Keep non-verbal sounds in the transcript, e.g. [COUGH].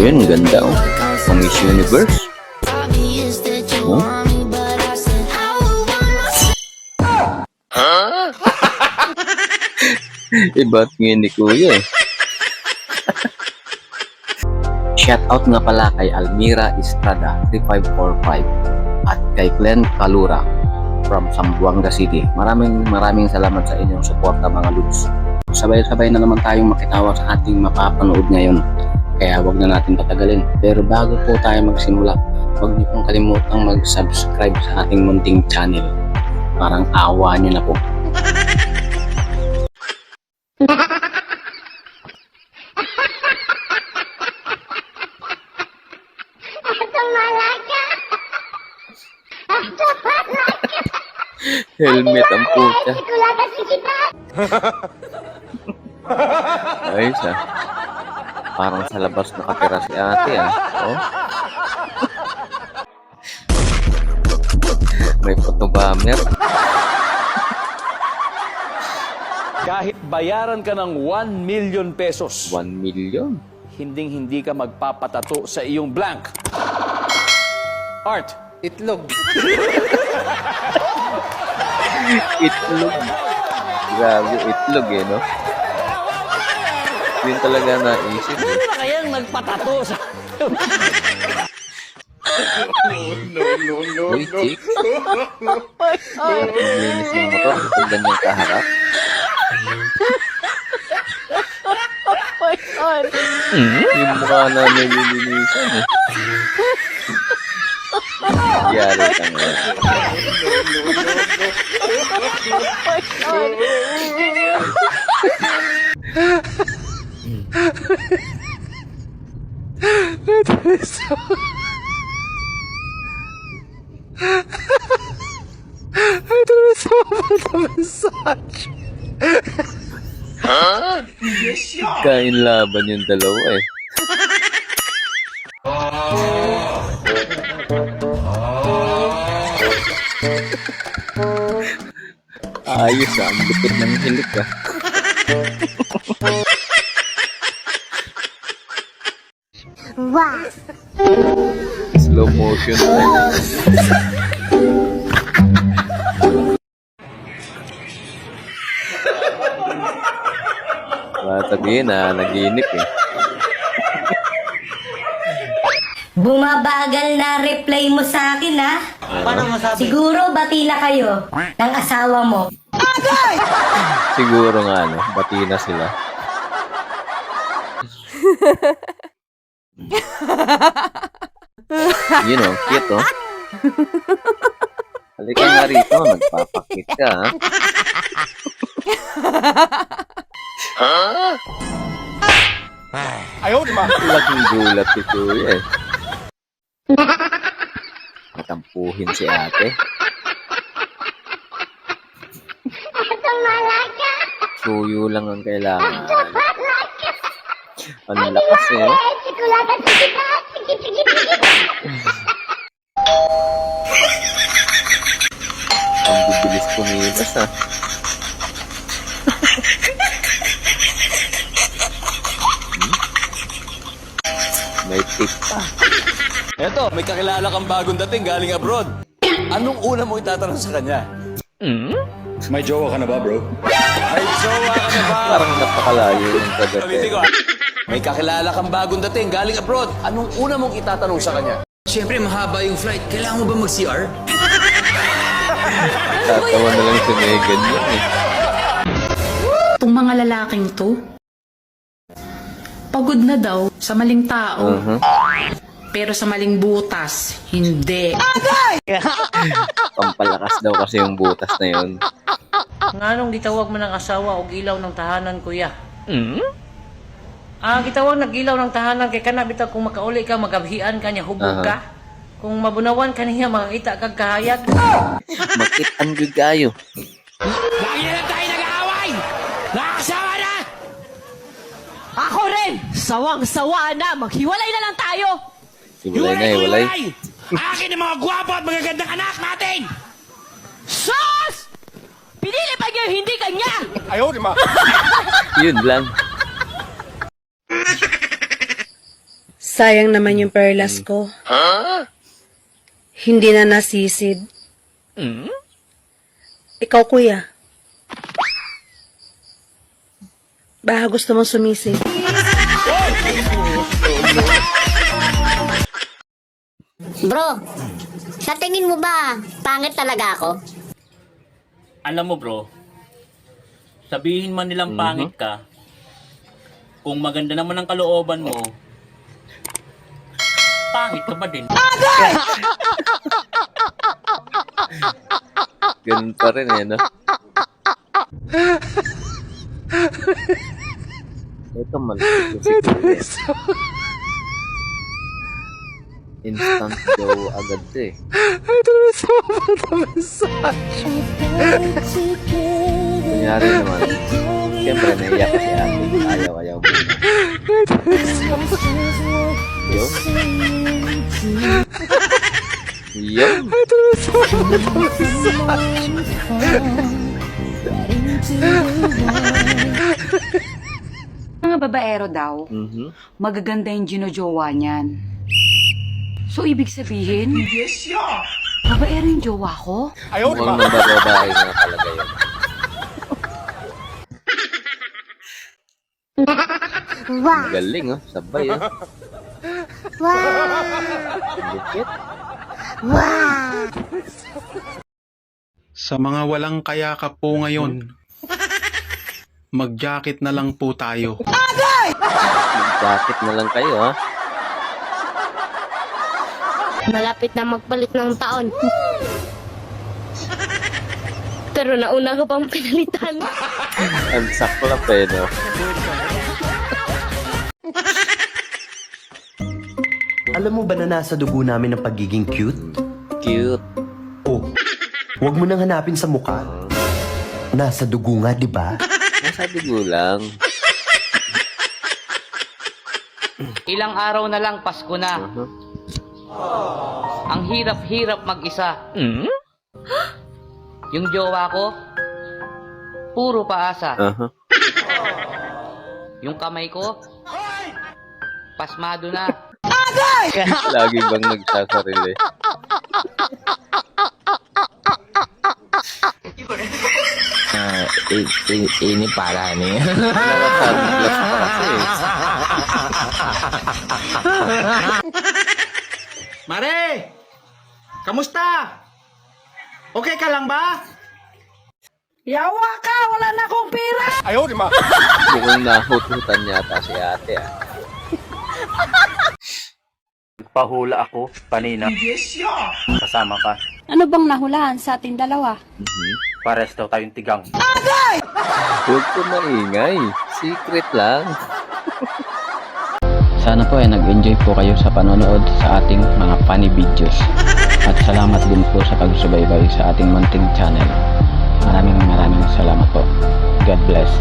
Yun, ganda oh. Pang Miss Universe. Oh? [LAUGHS] Iba't ngayon ni Kuya eh. [LAUGHS] Shoutout nga pala kay Almira Estrada 3545 at kay Glenn Calura from Zamboanga City. Maraming maraming salamat sa inyong suporta mga Ludes. Sabay-sabay na naman tayong makitawa sa ating mapapanood ngayon. Kaya wag na natin patagalin. Pero bago po tayo magsimula, huwag niyo pong kalimutang mag-subscribe sa ating munting channel. Parang awa niyo na po. Helmet ang puta. Ayos ah. Parang sa labas nakatira si ate ah. Oh. May photobomber. Kahit bayaran ka ng 1 million pesos, 1 million. hinding hindi ka magpapatato sa iyong blank. Art, Itlog. Itlog. Grabe, itlog eh, no? Yun talaga naisip eh. na kayang nagpatato sa... Uy, chick. Ang linis ng motor kapag ganyan kaharap. Hmm, yung mukha na nililinisan eh. Yari ka nga. Kain laban yung dalawa eh. Ayos ah, ang lupit ng hilik ah. Slow motion Sabihin na, naginip eh. Bumabagal na reply mo sa akin, ha? Paano masabi? Siguro batila kayo ng asawa mo. Siguro nga, no? Bati na sila. Yun oh, cute oh. Halika nga rito, nagpapakit ka ha. Ayaw, di ba? Laking gulat si Kuya eh. Natampuhin si ate. Suyo lang ang kailangan. Ang lakas eh. Ang bibilis kumilos ah. Pa. [LAUGHS] Eto, may kakilala kang bagong dating galing abroad. Anong una mo itatanong sa kanya? May jowa ka na ba, bro? May jowa ka na ba? Parang napakalayo yung ko. ah. May kakilala kang bagong dating galing abroad. Anong una mong itatanong sa kanya? Siyempre, mahaba yung flight. Kailangan mo ba mag-CR? Tatawa na lang si Megan yun eh. Itong mga lalaking to, pagod na daw sa maling tao, Mhm. pero sa maling butas, hindi. [LAUGHS] Pampalakas daw kasi yung butas na yun. Nganong gitawag man ng asawa o ilaw ng tahanan, kuya? Ah, gitawag nag ilaw ng tahanan kay kana bitaw kung makauli ka magabhian ka niya hubog ka. Kung mabunawan ka niya makakita kag kahayag. Makit ang kayo. Lagi na lang tayo nag-aaway! Nakakasawa na! Ako rin! Sawang-sawa na! Maghiwalay na lang tayo! Si Walay na eh, walay. Akin ang mga gwapo at magagandang anak natin! Sus! Pinili pa niyo yung hindi kanya! Ayaw, di ba? [LAUGHS] Yun lang. Sayang naman yung perlas ko. Hindi na nasisid. Ikaw, kuya. Baka gusto mong sumisid. Bro, sa tingin mo ba, pangit talaga ako? alam mo bro, sabihin man nilang pangit ka, kung maganda naman ang kalooban mo, pangit ka ba din? [LAUGHS] Ganun pa rin eh, no? [LAUGHS] Ito eh. Instant go agad to eh. Kunyari naman, siyempre naiyak si ate. Ayaw, ayaw mo. Yun. Yun. Mga babaero daw, Mhm. magaganda yung ginojowa niyan. So, ibig sabihin? Yes, Babaero yung jowa ko? Mukhang nabababae nga talaga yun. Galing oh, sabay oh. Lupit. Sa mga walang kayakap po ngayon, mag-jacket na lang po tayo. Jacket na lang kayo ha. Malapit na magpalit ng taon. Pero nauna ko pang pinalitan. [LAUGHS] Ang saklap eh no. Alam mo ba na nasa dugo namin ang pagiging cute? Cute. Oh, huwag mo nang hanapin sa mukha. Nasa dugo nga, di ba? Nasa dugo lang. Ilang araw na lang Pasko na. Uh-huh. Ang hirap-hirap mag-isa. Yung jowa ko, puro paasa. Uh-huh. Yung kamay ko, pasmado na. [LAUGHS] Lagi bang nagsasarili? Ah, ini para ni. Nakasunglass pa kasi eh. [LAUGHS] Mare! Kamusta? Okay ka lang ba? Yawa ka! Wala na akong pera! [LAUGHS] Mukhang nahututan yata si ate ah. Pahula ako kanina. Kasama ka. Ano bang nahulaan sa ating dalawa? Pares daw tayong tigang. Huwag ko maingay. Secret lang. Sana po ay nag-enjoy po kayo sa panonood sa ating mga funny videos. At salamat din po sa pagsubaybay sa ating munting channel. Maraming maraming salamat po. God bless.